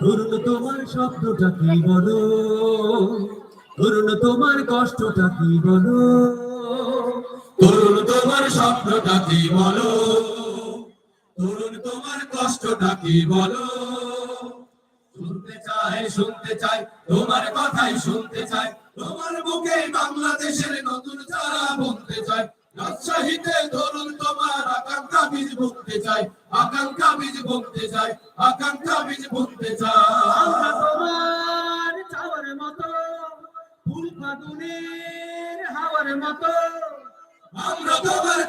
ধরুন তোমার শব্দটা কি বলো? ধরুন তোমার কষ্টটা কি বলো? ধরুন তোমার স্বপ্নটা কি বলো? ধরুন তোমার কষ্টটা কি বলো? শুনতে চাই শুনতে চাই তোমার কথাই শুনতে চাই তোমার মুখে বাংলাদেশের নতুন চারা বলতে চাই রাজশাহীতে ধরুন তোমার আকাঙ্ক্ষা বীজ বুনতে চাই আকাঙ্ক্ষা বীজ বুনতে চাই আকাঙ্ক্ষা বীজ চাই তোমার চাওয়ার মতো ফুল ফাগুনের হাওয়ার মতো। আমরা তোমার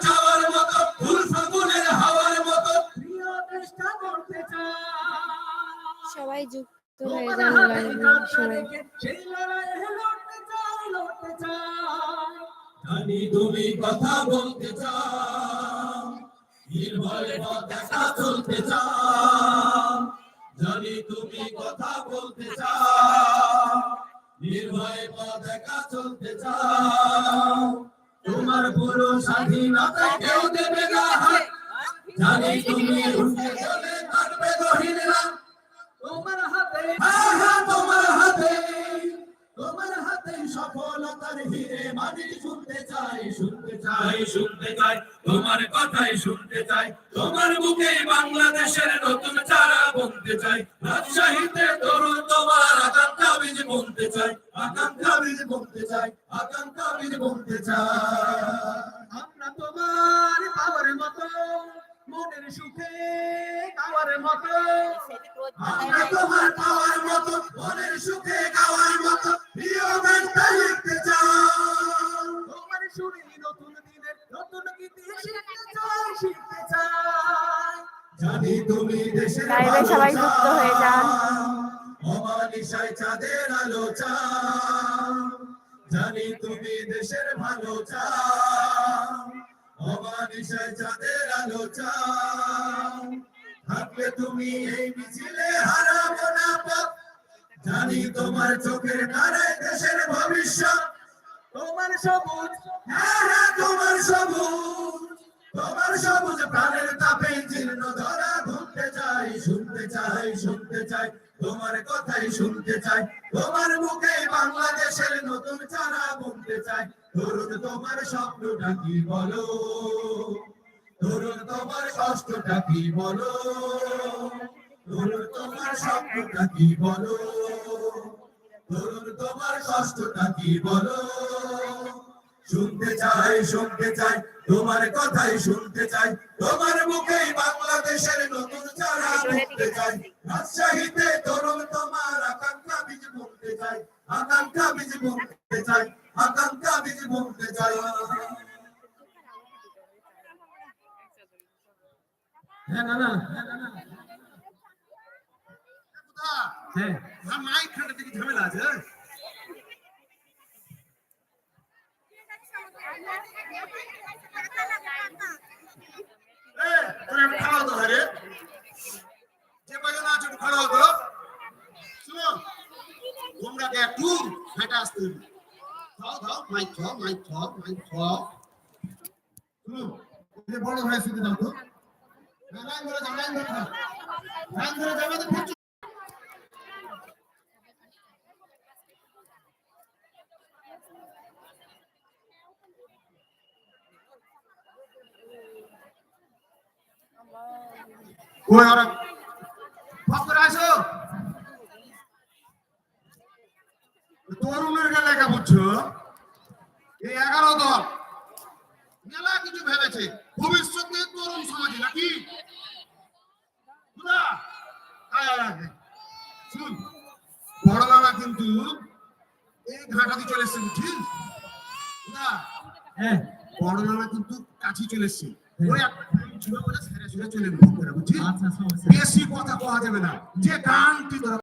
সবাই যুক্ত হয়ে যান লাইভে তুমি কথা বলতে চাও নির্ভয়ে পথটা চলতে চাও জানি তুমি কথা বলতে চাও নির্ভয়ে পথটা চলতে চাও তোমার পুরো স্বাধীনতা কেউ দেবে না জানি তুমি উঠে চাই শুনতে চাই শুনতে চাই তোমার কথাই শুনতে চাই তোমার মুখে বাংলাদেশের নতুন চারা বুনতে চাই রাজশাহীতে তরুণ তোমার আকাঙ্ক্ষা বীজ বুনতে চাই আকাঙ্ক্ষা বীজ বুনতে চাই আকাঙ্ক্ষা বীজ বুনতে চাই। আমরা তোমার পাওয়ার মতো মনের সুখে গাওয়ার মতো। আমরা তোমার পাওয়ার মতো মনের সুখে গাওয়ার মতো। লাইভে সবাই যুক্ত হয়ে যান। অমানিসায় চাঁদের আলো জানি তুমি দেশের ভালো চাও। অমানিসায় চাঁদের আলো থাকলে তুমি এই মিছিলে হারাবো না পথ জানি তোমার চোখের তারায় দেশের ভবিষ্যৎ। তোমার সবুজ হ্যাঁ হ্যাঁ তোমার সবুজ। তোমার সবুজ প্রাণের তাপে জীর্ণ ধরা। চাই শুনতে চাই শুনতে চাই, তোমার কথাই শুনতে চাই। তোমার মুখে বাংলাদেশের নতুন চারা বুনতে চাই। ধরুন তোমার স্বপ্নটা কি বলো? ধরুন তোমার কষ্টটা কি বলো? ধরুন তোমার স্বপ্নটা কি বলো? ধরুন তোমার কষ্টটা কি বলো? শুনতে চাই শুনতে চাই তোমার কথাই শুনতে চাই তোমার মুখেই বাংলাদেশের নতুন চারা বুনতে চাই। রাজশাহীতে তরুণ তোমার আকাঙ্ক্ষা বীজ বলতে চাই আকাঙ্ক্ষা বীজ বুনতে চাই আকাঙ্ক্ষা বীজ বুনতে চাই। হ্যাঁ না না। হ্যাঁ। আর মাইক খানটা থেকে ঝামেলা আছে বড় ভাই শুধু দাও তো হ্যাঁ, লাইন ধরে যাও লাইন ধরে যাও লাইন ধরে যাও কই ওরা ফক করে আসো। তরুণের লেখা বুঝছ? এই এগারো দল। মেলা কিছু ভেবেছে। ভবিষ্যতে তরুণ সমাজে নাকি। শুন বড় বাবা কিন্তু এই ঘাটাতে চলে এসছে বুঝছিস বুঝা? হ্যাঁ। বড় মামা কিন্তু কাছে চলে এসছে। হ্যাঁ। ওই একটা film বলে সেরে সেরে চলে গেছে বুঝছিস আচ্ছা বেশি কথা কওয়া যাবে না। যে গানটি